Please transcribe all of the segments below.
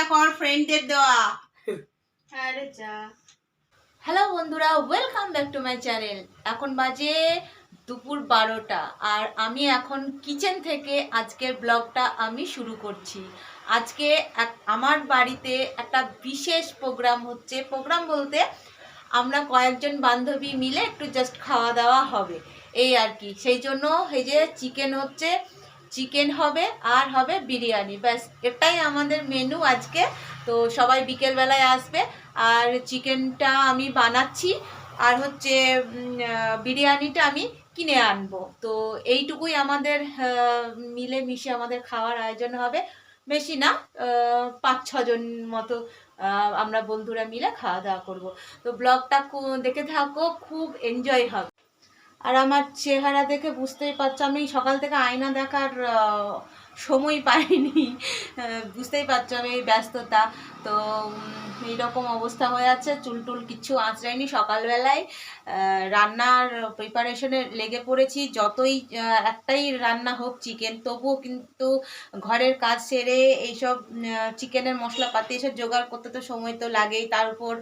দেখো আমার ফ্রেন্ডের দেওয়া। আরে যা। হ্যালো বন্ধুরা welcome back to my channel এখন বাজে দুপুর বারোটা আর আমি এখন কিচেন থেকে আজকের ব্লগটা আমি শুরু করছি। আজকে এক- আমার বাড়িতে একটা বিশেষ প্রোগ্রাম হচ্ছে। প্রোগ্রাম বলতে আমরা কয়েকজন বান্ধবী মিলে একটু জাস্ট খাওয়া দাওয়া হবে। এই আর কি। সেই জন্য এই যে চিকেন হচ্ছে চিকেন হবে, আর হবে বিরিয়ানি। ব্যাস, এটাই আমাদের মেনু আজকে। তো সবাই বিকেলবেলায় আসবে। আর চিকেনটা আমি বানাচ্ছি, আর হচ্ছে বিরিয়ানিটা আমি কিনে আনব। তো এইটুকুই আমাদের মিলে মিশে আমাদের খাওয়ার আয়োজন হবে। বেশি না পাঁচ ছজন মতো আমরা বন্ধুরা মিলে খাওয়া দাওয়া করব। তো ব্লগটা দেখে থাকো, খুব এনজয় হবে। আর আমার চেহারা দেখে বুঝতেই পারছ, আমি সকাল থেকে আয়না দেখার সময় পাইনি। বুঝতেই পারছ আমি এই ব্যস্ততা। তো এইরকম অবস্থা হয়ে আছে, চুল টুল কিচ্ছু আঁচড়াইনি সকালবেলায়। রান্নার প্রিপারেশনে লেগে পড়েছি, যতই একটাই রান্না হোক চিকেন তবুও কিন্তু ঘরের কাজ সেরে এইসব চিকেনের মশলাপাতি এসব জোগাড় করতে তো সময় তো লাগেই। তার উপর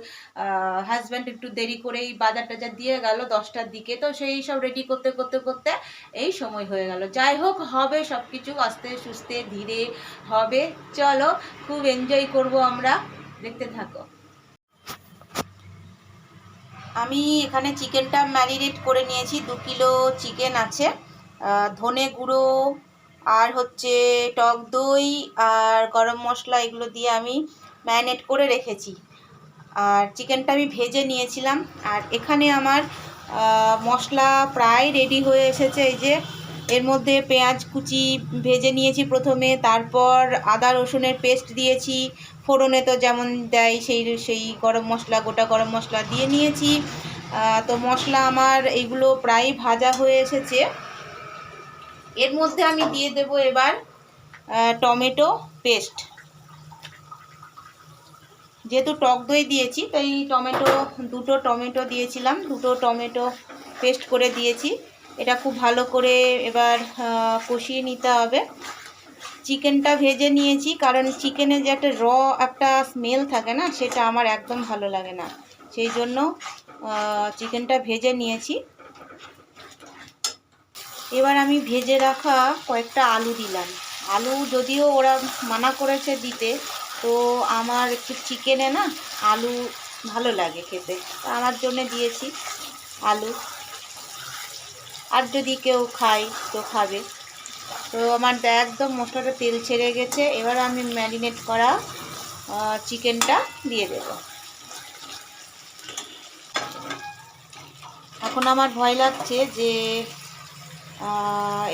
হাজব্যান্ড একটু দেরি করেই বাজার টাজার দিয়ে গেল দশটার দিকে। তো সেই সব রেডি করতে করতে করতে এই সময় হয়ে গেল। যাই হোক, হবে সব কিছু আস্তে সুস্তে ধীরে হবে। চলো, খুব এনজয় করব আমরা। দেখতে থাকো। আমি এখানে চিকেনটা ম্যারিনেট করে নিয়েছি, দু কিলো চিকেন আছে। ধনে গুঁড়ো আর হচ্ছে টক দই আর গরম মশলা এগুলো দিয়ে আমি ম্যারিনেট করে রেখেছি। আর চিকেনটা আমি ভেজে নিয়েছিলাম। আর এখানে আমার মশলা প্রায় রেডি হয়ে এসেছে এই যে এর মধ্যে পেঁয়াজ কুচি ভেজে নিয়েছি প্রথমে, তারপর আদা রসুনের পেস্ট দিয়েছি, ফোড়নে তো যেমন দেয় সেই সেই গরম মশলা, গোটা গরম মশলা দিয়ে নিয়েছি। তো মশলা আমার এইগুলো প্রায় ভাজা হয়ে এসেছে। এর মধ্যে আমি দিয়ে দেব এবার টমেটো পেস্ট। যেহেতু টক দই দিয়েছি, তাই টমেটো, দুটো টমেটো দিয়েছিলাম, দুটো টমেটো পেস্ট করে দিয়েছি। এটা খুব ভালো করে এবার কষিয়ে নিতে হবে। চিকেনটা ভেজে নিয়েছি, কারণ চিকেনে যে একটা র, একটা স্মেল থাকে না, সেটা আমার একদম ভালো লাগে না। সেই জন্য চিকেনটা ভেজে নিয়েছি। এবার আমি ভেজে রাখা কয়েকটা আলু দিলাম। আলু যদিও ওরা মানা করেছে দিতে, তো আমার একটু চিকেনে না আলু ভালো লাগে খেতে। আমার জন্য দিয়েছি আলু। আর যদি কেউ খায়, তো খাবে। তো আমার একদম মশলাটা তেল ছেড়ে গেছে। এবার আমি ম্যারিনেট করা চিকেনটা দিয়ে দেব। এখন আমার ভয় লাগছে যে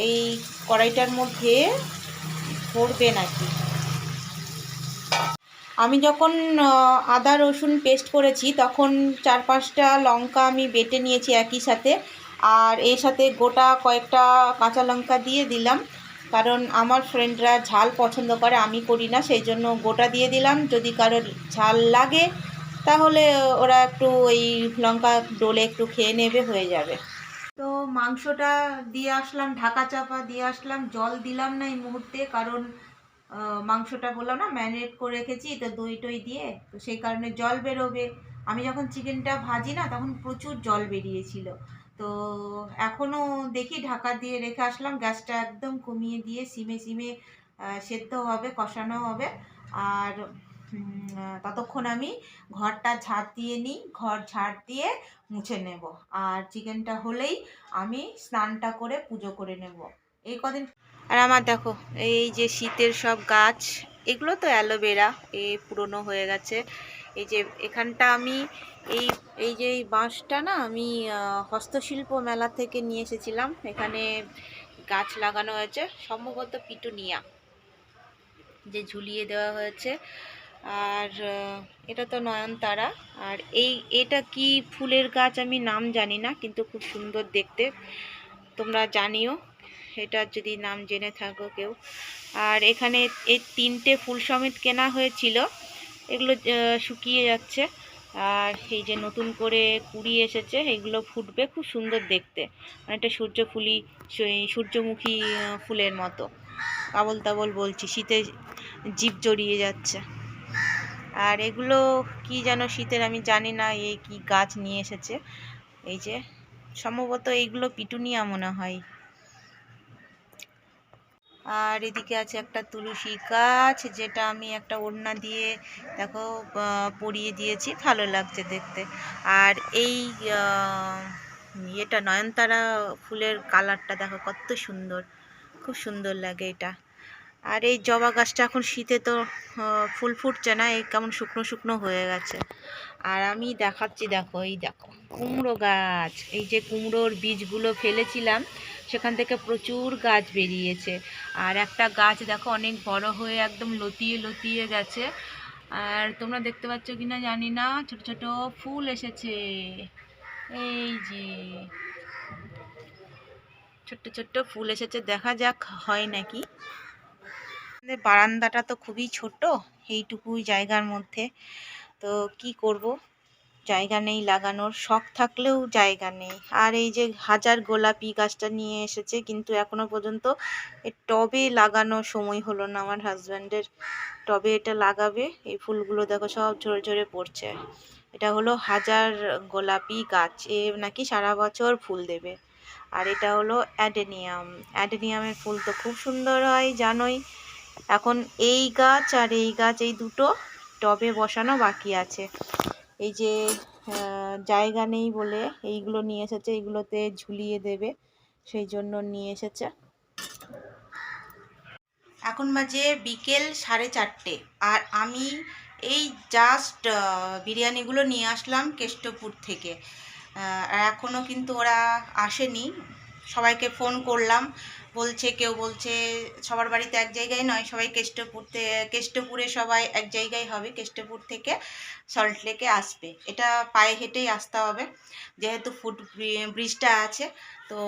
এই কড়াইটার মধ্যে পড়বে নাকি? আমি যখন আদা রসুন পেস্ট করেছি, তখন চার পাঁচটা লঙ্কা আমি বেটে নিয়েছি একই সাথে। আর এর সাথে গোটা কয়েকটা কাঁচা লঙ্কা দিয়ে দিলাম। কারণ আমার ফ্রেন্ডরা ঝাল পছন্দ করে, আমি করি না, সেই জন্য গোটা দিয়ে দিলাম। যদি কারোর ঝাল লাগে, তাহলে ওরা একটু ওই লঙ্কা ডোলে একটু খেয়ে নেবে, হয়ে যাবে। তো মাংসটা দিয়ে আসলাম, ঢাকা চাপা দিয়ে আসলাম। জল দিলাম না এই মুহূর্তে, কারণ মাংসটা বললাম না, ম্যারিনেট করে রেখেছি, তো দই টই দিয়ে, তো সেই কারণে জল বেরোবে। আমি যখন চিকেনটা ভাজি না, তখন প্রচুর জল বেরিয়েছিল। তো এখনও দেখি ঢাকা দিয়ে রেখে আসলাম। গ্যাসটা একদম কমিয়ে দিয়ে সিমে সিমে সেদ্ধ হবে, কষানো হবে। আর ততক্ষণ আমি ঘরটা ঝাড় দিয়ে নিই, ঘর ঝাড় দিয়ে মুছে নেব। আর চিকেনটা হলেই আমি স্নানটা করে পুজো করে নেব। এই কদিন আর আমার দেখো, এই যে শীতের সব গাছ, এগুলো তো অ্যালোভেরা, এ পুরনো হয়ে গেছে। এই যে এখানটা আমি এই এই যে এই বাঁশটা না, আমি হস্তশিল্প মেলা থেকে নিয়ে এসেছিলাম। এখানে গাছ লাগানো হয়েছে, সম্ভবত পিটুনিয়া, যে ঝুলিয়ে দেওয়া হয়েছে। আর এটা তো নয়নতারা। আর এই, এটা কি ফুলের গাছ আমি নাম জানি না, কিন্তু খুব সুন্দর দেখতে। তোমরা জানিও, এটা যদি নাম জেনে থাকো কেউ। আর এখানে এই তিনটে ফুল সমেত কেনা হয়েছিল। এগুলো শুকিয়ে যাচ্ছে। আর এই যে নতুন করে কুড়ি এসেছে, এগুলো ফুটবে খুব সুন্দর দেখতে। অনেকটা সূর্যফুলি সু- সূর্যমুখী ফুলের মতো। আবল তাবল বলছি, শীতে জীব জড়িয়ে যাচ্ছে। আর এগুলো কি যেন শীতের, আমি জানি না এই কি গাছ নিয়ে এসেছে। এই যে, সম্ভবত এইগুলো পিটুনিয়া মনে হয়। আর এদিকে আছে একটা তুলসী গাছ, যেটা আমি একটা ওড়না দিয়ে দেখো পরিয়ে দিয়েছি। ভালো লাগছে দেখতে। আর এই ইয়েটা নয়নতারা ফুলের কালারটা দেখো, কত সুন্দর। খুব সুন্দর লাগে এটা। আর এই জবা গাছটা এখন শীতে তো ফুল ফুটছে না, এই কেমন শুকনো শুকনো হয়ে গেছে। আর আমি দেখাচ্ছি দেখো, এই দেখো, কুমড়ো গাছ। এই যে কুমড়োর বীজগুলো ফেলেছিলাম সেখান থেকে প্রচুর গাছ বেরিয়েছে। আর একটা গাছ দেখো অনেক বড় হয়ে একদম লতিয়ে লতিয়ে গেছে। আর তোমরা দেখতে পাচ্ছ কি না জানি না, ছোট ছোট ফুল এসেছে। এই যে, ছোট্ট ছোট্ট ফুল এসেছে, দেখা যাক হয় নাকি। বারান্দাটা তো খুবই ছোট এইটুকু জায়গার মধ্যে। তো কি করব? জায়গা নেই লাগানোর, শখ থাকলেও জায়গা নেই। আর এই যে হাজার গোলাপি গাছটা নিয়ে এসেছে, কিন্তু এখনও পর্যন্ত টবে লাগানোর সময় হলো না আমার হাজব্যান্ডের। টবে এটা লাগাবে, এই ফুলগুলো দেখো সব ঝরে ঝরে পড়ছে। এটা হলো হাজার গোলাপি গাছ, এ নাকি সারা বছর ফুল দেবে। আর এটা হলো অ্যাডেনিয়াম। অ্যাডেনিয়ামের ফুল তো খুব সুন্দর হয়, জানোই। এখন এই গাছ আর এই গাছ, এই দুটো টবে বসানো বাকি আছে। এই যে জায়গা নেই বলে এইগুলো নিয়ে এসেছে, এইগুলোতে ঝুলিয়ে দেবে, সেই জন্য নিয়ে এসেছে। এখন বাজে বিকেল সাড়ে চারটে, আর আমি এই জাস্ট বিরিয়ানিগুলো নিয়ে আসলাম কেষ্টপুর থেকে। আর এখনও কিন্তু ওরা আসেনি। সবাইকে ফোন করলাম। বলছে, কেউ বলছে, সবার বাড়িতে এক জায়গায় নয়, সবাই কেষ্টপুর কেষ্টপুরে সবাই এক জায়গায় হবে, কেষ্টপুর থেকে সল্টলেকে আসবে। এটা পায়ে হেঁটেই আসতে হবে, যেহেতু ফুট ব্রিজটা আছে, তো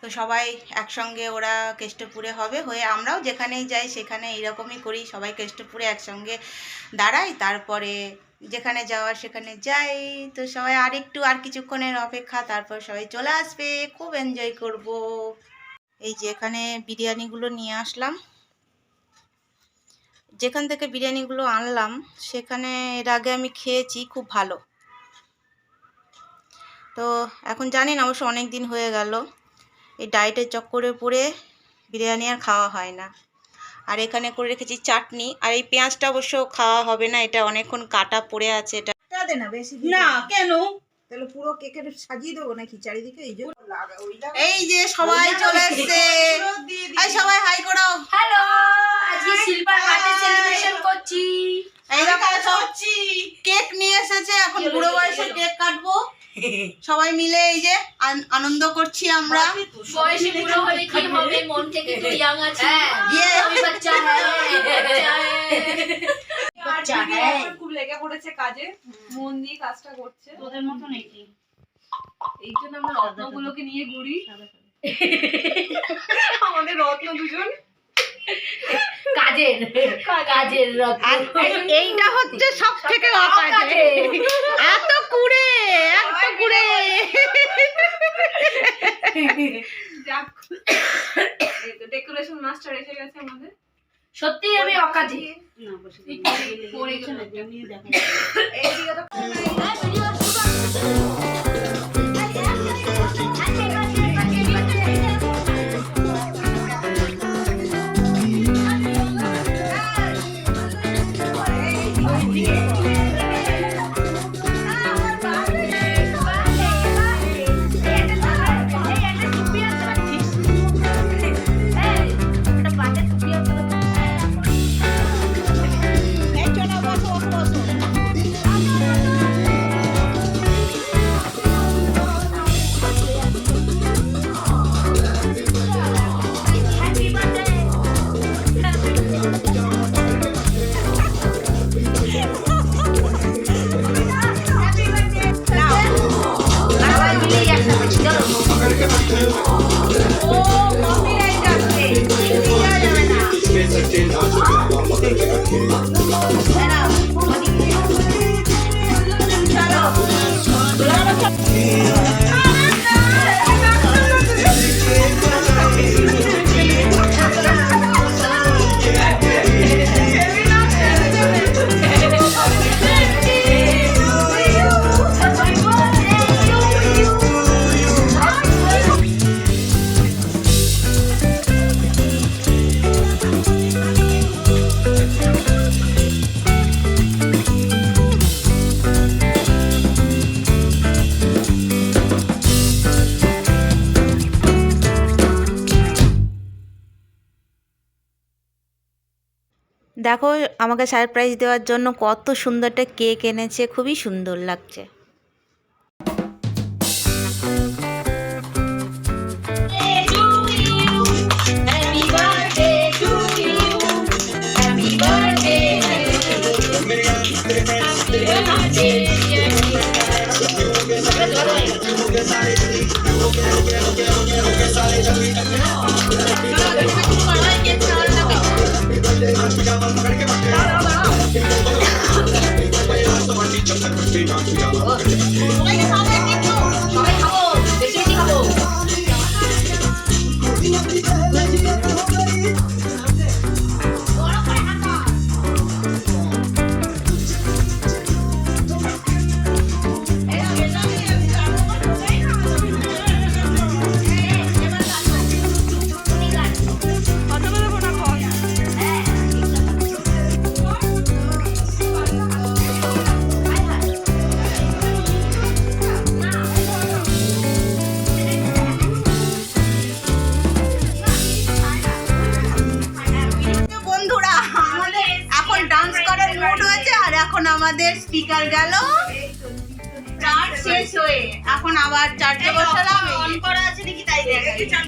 তো সবাই একসঙ্গে ওরা কেষ্টপুরে হবে, হয়ে আমরাও যেখানেই যাই সেখানে এইরকমই করি, সবাই কেষ্টপুরে একসঙ্গে দাঁড়াই, তারপরে যেখানে যাওয়ার সেখানে যাই। তো সবাই আর একটু আর কিছুক্ষণের অপেক্ষা, তারপর সবাই চলে আসবে। খুব এনজয় করব। এই যে এখানে বিরিয়ানিগুলো নিয়ে আসলাম। যেখান থেকে বিরিয়ানিগুলো আনলাম, সেখানে এর আগে আমি খেয়েছি, খুব ভালো। তো এখন জানি না, অবশ্য অনেক দিন হয়ে গেল। এই ডায়েটের চক্করে পড়ে বিরিয়ানি আর খাওয়া হয় না। আর এখানে করে রেখেছি চাটনি। আর এই পেঁয়াজটা অবশ্য খাওয়া হবে না এটা অনেকক্ষণ কাটা পড়ে আছে এটা না বেশি না কেন? তাহলে পুরো কেকের সাজিয়ে দেবো নাকি চারিদিকে? এই যে লাগা ওইটা এই যে সবাই চলে এসছে। এই সবাই হাই করো। হ্যালো আজকে শিল্পার বার্থডে সেলিব্রেশন করছি। এই দেখো কেক নিয়ে এসেছে এখন বুড়ো বয়সে কেক কাটবো। সবাই মিলে এই যে আনন্দ করছি আমরা। বয়সে বুড়ো হলে কি হবে? মন থেকে তো ইয়াং আছে। ইয়ে। বাচ্চা বাচ্চা দিদি হ্যাঁ। এখন খুব লেগে পড়েছে কাজে। মন দিয়ে কাজটা করছে। তোদের মতো নাকি? এই জন্য আমরা রত্নগুলোকে নিয়ে ঘুরি। আমাদের রত্ন দুজন। কাজের। কাজের। আর এইটা হচ্ছে সব থেকে অকাজে। এত কুড়ে। ডেকোরেশন মাস্টার এসে গেছে আমাদের। সত্যি আমি অকাজে। পড়ে গেল এইদিকে Shut up. Shut up. দেখো আমাকে সারপ্রাইজ দেওয়ার জন্য কত সুন্দর একটা কেক এনেছে খুবই সুন্দর লাগছে। Okay, kasama. Okay, kasama. আমাদের স্পিকার গেল। চার্জ শেষ হয়ে। এখন আবার চার্জে বসালাম অন করা আছে নাকি তাই দেখা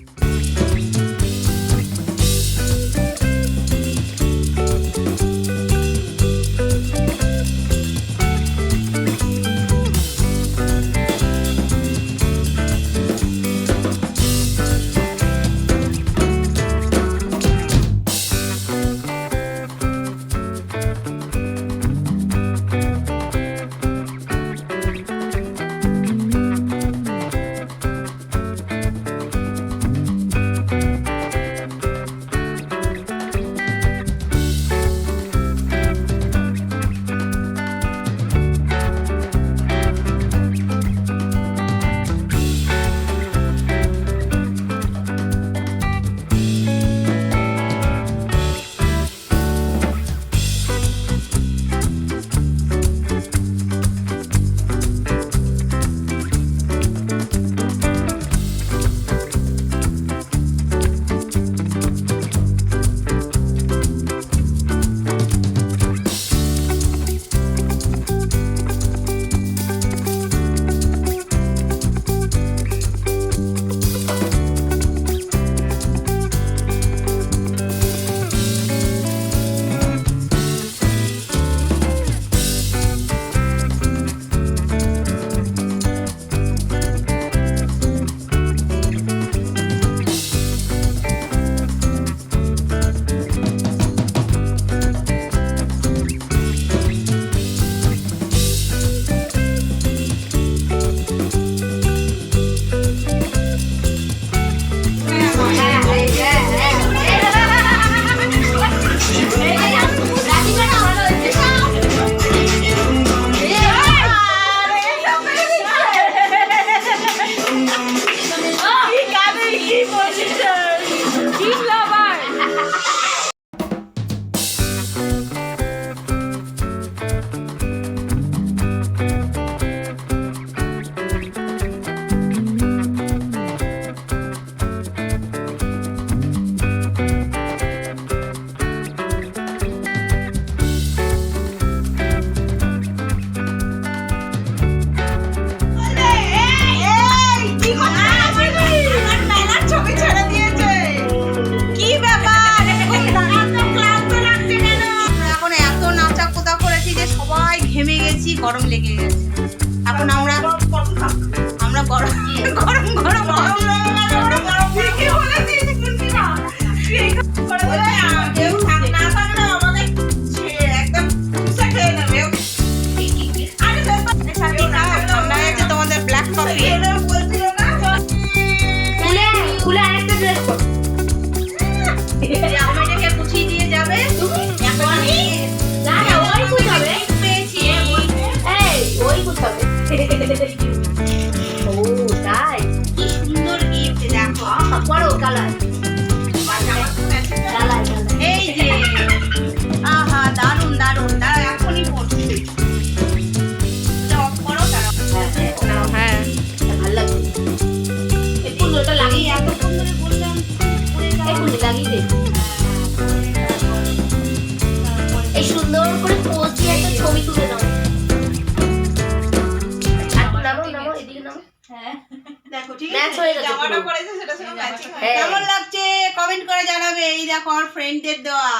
দেখো ঠিক Match আছে হয়ে গেছে জামাটা পরেছে সেটা সঙ্গে ম্যাচিং হ্যাঁ। কেমন লাগছে? কমেন্ট করে জানাবে। এই দেখো আমার ফ্রেন্ডের দেওয়া।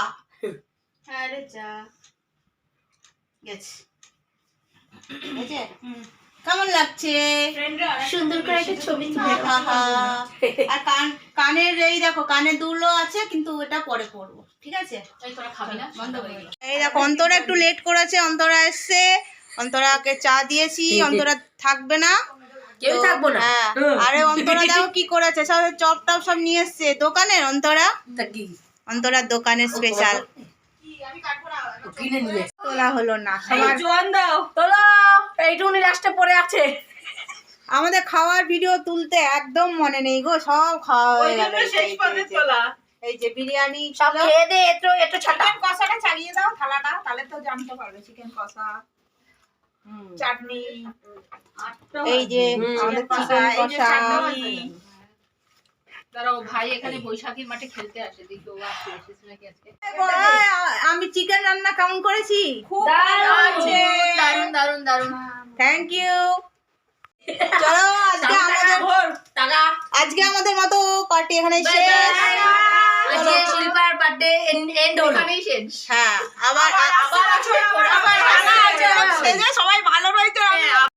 আরে যা। গেছে। গেছে? কেমন লাগছে? সুন্দর করে একটা ছবি তুলে আর কান কানের এই দেখো কানের দুলো আছে কিন্তু এটা পরে পরবো। ঠিক আছে? এই তোরা খাবি না? বন্ধ হয়ে গেল। এই দেখো অন্তরা একটু লেট করেছে অন্তরা এসছে। অন্তরাকে চা দিয়েছি অন্তরা থাকবে না। কেউ থাকব না। হ্যাঁ। আরে অন্তরা দেখো কি করেছে? সব চপ টপ সব নিয়ে এসছে। দোকানের অন্তরা? তা কি? অন্তরার দোকানের স্পেশাল তোলা হলো না জোয়ান দাও। তোলো। এইটুকুনি লাস্টে পড়ে আছে। আমাদের খাওয়ার ভিডিও তুলতে একদম মনে নেই গো সব খাওয়া হয়ে গেল। শেষ পথে তোলা। এই যে বিরিয়ানি সব। খেয়ে দে এটো এটো ছাটা। কষাটা চালিয়ে দাও থালাটা। তাহলে তো জানতে পারবে চিকেন কষা। চাটনি এই যে আমাদের চিকেন কষা আমি চিকেন রান্না কেমন করেছি? দারুণ দারুণ দারুণ থ্যাংক ইউ চলো আজকে আমাদের আজকে আমাদের মতো পার্টি এখানে শেষ শিল্পার বার্থডে এন্ড হলো হ্যাঁ আবার আবার সবাই ভালো